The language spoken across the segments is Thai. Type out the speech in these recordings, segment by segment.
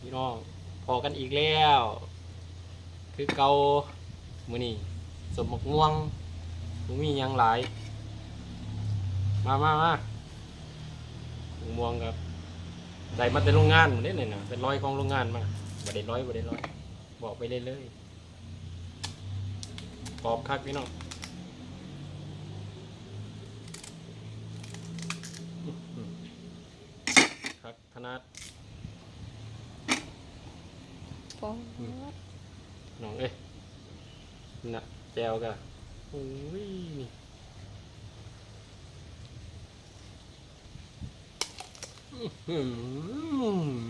พี่น้องพอกันอีกแล้ว คือเกามือนี่สมมกม่วงบ่มียังหลาย มามามาม,ม่วงครับได้มาแต่โรงงานหมดเลยนะเป็นร้อยของโรงงานมาบ่ได้ร้อยบ่ได้ร้อย บอกไปเลยเลยกรอบคักพี่น้องคักขนาด โอ้น้องเอ้ยน่ะแจวกะโอ้ยนี่อื้อหือ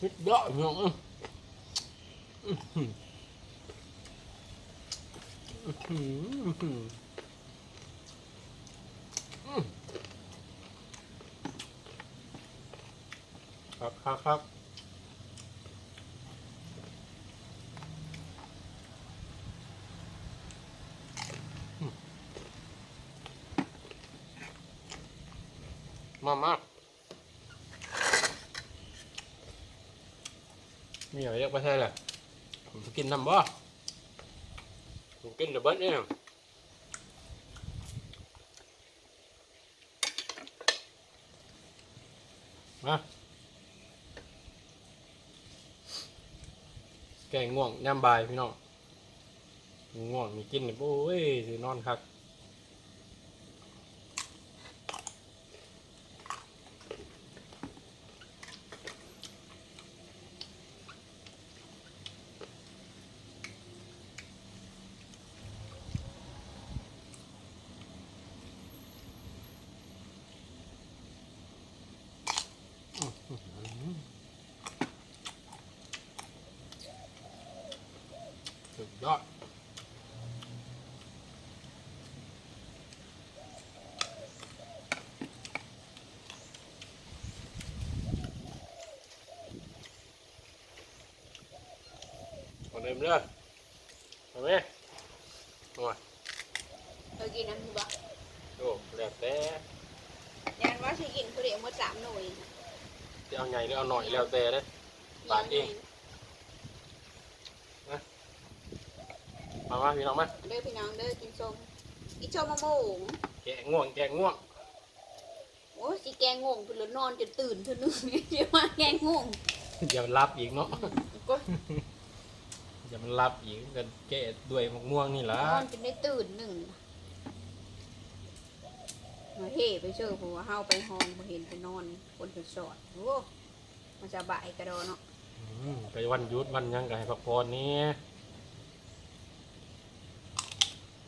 สุดยอดพี่น้องเอ้ยอื้อหืออื้อหืออื้อหืออื้อ ครับครับครับมามามีอะไรเรียกไปใช่แหละผมจะกินน้ำบ่ผมกินเดี๋ยวเบิ้ลเนี่ยมา แกงง่วงย่ำบายพี่น้องง่วงมีกินเนี่ยโอ้ยสินอนคัก ยอดมาเดิมเด้อเอาไหมโอ้ยเออกินน้ำดูบ่โอ้แล้วแต่ยันว่าสิกินผู้เดียวหมดสามหน่วยจะเอาใหญ่หรือเอาหน่อยแล้วแต่เด้อปาดเอง มามาพี่น้องมาเด้อพี่น้องเด้อกินส้มอีชมมะม่วงแกะง่วงแกะง่วงโอ้ยสิแกงงงเพิ่นเลยนอนจนตื่นเท่านึงสิว่าแกงงงอย่ามันรับอีกเนาะก็อย่ามันรับอีกกันแกะด้วยมะม่วงนี่ล่ะนอนจนได้ตื่นหนึ่งมาเฮ่ไปเจอเพราะว่าเฮาไปห้องบ่เห็นไปนอนคนเพิ่นสอดโอ้มันจะบ่ายกระดอเนาะอืมไปวันหยุดวันหยังก็ให้พักผ่อนนี่อืมหืม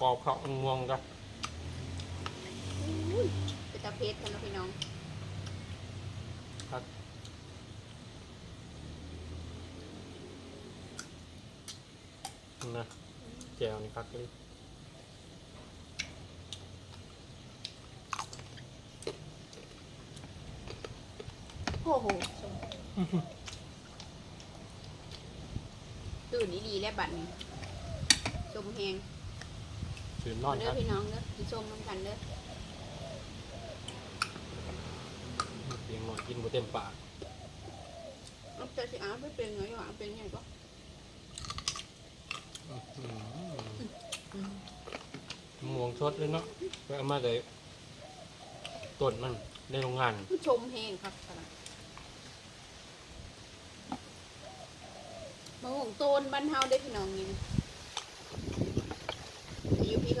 กรอบข้าวม่วงกันอุ้ยเป็นตาเพชรกันเนาะพี่น้องนะแจวนี่คักเลยโอ้โหส้มตื่นอีหลีแล้วบัดนี้ ชมแหงตื่นนอนเด้คอรับพี่น้องเด้อกินส้มน้ำกันเด้อเสียงหน่อยกินบ่เต็มปากเอาแต่สิอาไม่เป็นไงวะเป็นไงก็อืมมะม่วงสดเลยเนาะไปเอามาเลยต้นมันในโรงงาน ผู้ชมแหงครับสลัดมะม่วงโตนบ้านเฮาได้อพี่น้องนี่นะ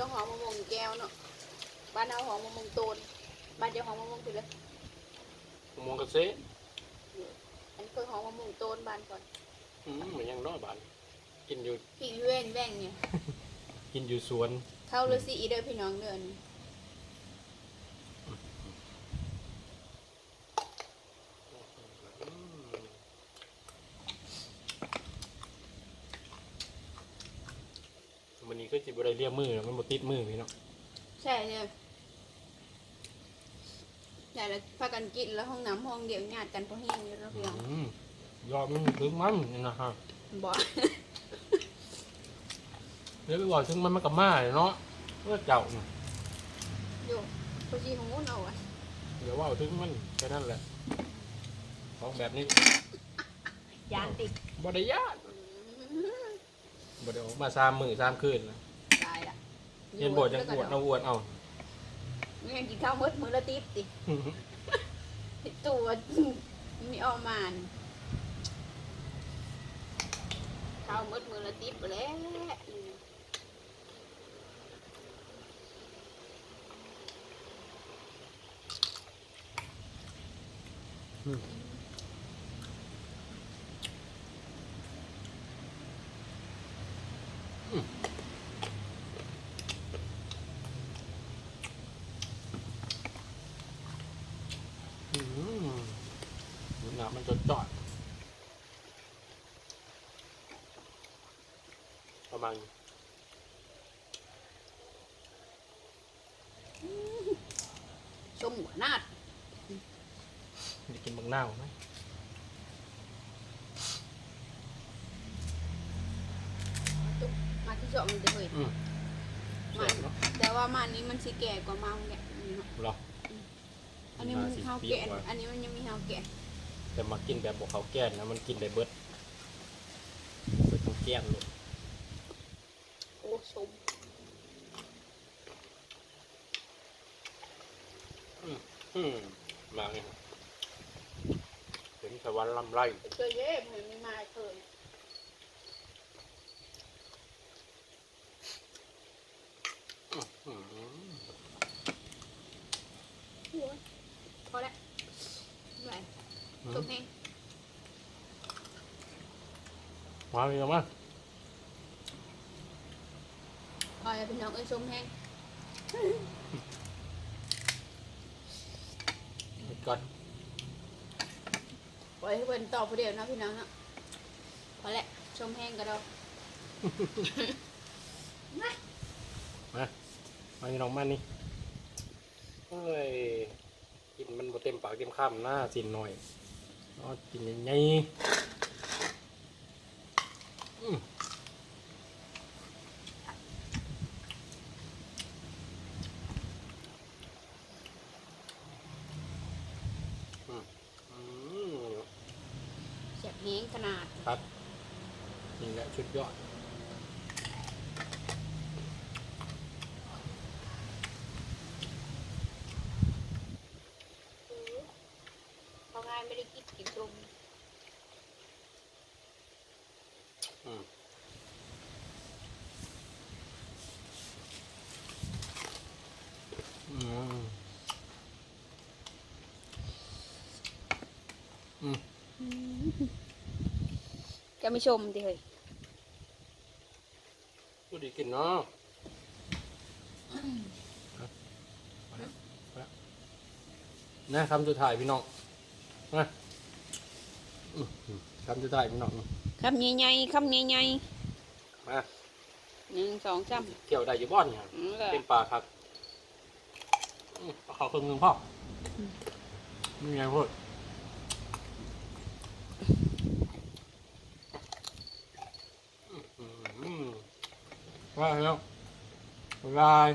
อยู่พี่เขาหอมมะม่วงแก้วเนาะบ้านเฮาหอมมะม่วงโตนบ้านเจ้าหอมมะม่วงคือเลยมะม่วงกระเซะอันเคยหอมมะม่วงโตนบ้านก่อนอืมมันยังน้อยบานกินอยู่พี่เว้นแว่งเนี่ย กินอยู่สวน เข้าเลยสิอีเด้อพี่น้องเด้อนี่ วันนี้ก็จิบอะไรเรียมือมันบติดมือพี่เนาะใช่เลยใช่แล้วพากันกินแล้วห้องน้ำห้องเดียวญาติกันเพราะแห้งอยู่แล้วพี่น้องอืมยอดมันถึงมันนี่นะฮะบ่เดี๋ยวไปบอกถึงมันมันกับมาเนาะเมื่อเจ้าน่ะอยู่พอจีของงูนเอาอะเดี๋ยวว่าถึงมันแค่นั้นแหละของแบบนี้ยานติดบได้ยาน บไดออกมาสามมือสามคืนนะตายละเห็นบทยังอวดเอาอวดเอามึงยังกินข้าวมดมือละติ๊บติตัวมีออกมานข้าวมดมือละติ๊บไปแล้วอืมหนา มันจดจอด ประมาณชมหัวนาดจะกินบางหน้าวไหมตุ๊กมาที่สองมันจะเห็นอืมมัเสียนบเนาะแต่ว่ามันนี้มันสีแก่กว่ามาแกะนี่เนาะเหรออันนี้มันมาสีข้าวเปรี้ยวแกะกว่าอันนี้มันยังมีข้าวแกะ แต่มากินแบบบอกเขาแก้นนะมันกินได้เบิดเบิดต้องแก้มเลยโอ้ชมอืมมาไงครับถึงสวรรค์ลำไรเคยเย่เหมือนมีมาเคย อืม โอ้ยพอแล้วไป ชมเองมาเลยมาพอแล้วพี่น้องเอ้ยชมแห้งก่อนปล่อยให้เพิ่นตอบผู้เดียวนะพี่น้องเนาะพอแล้วชมแห้งก็ได้มานี่น้องมันนี่เอ้ยกินมันบ่เต็มปากเต็มคำหน้าสินหน่อย เอากินยังไงอืมอืมอืมเสียบแห้งขนาด ครับ นี่แหละชุดยอด พอง่าย ไม่ได้กินกินชมอืมอืมอืมจะไม่ชมดิเฮ้ยกูดีกินเนาะนะคำสุดท้ายพี่น้อง มอืมคำสุดท้ายพี่น้องคำใหญ่ๆคำใหญ่มาๆหนึ่งสองสามเกี่ยวได้อยู่บ้อนเนี่ยอืมก็เป็นปลาครับอืมเอาเขาครึ่งหนึงพ่อนี่ไงพูดอืมอืมว่าแล้วบ๊ายบาย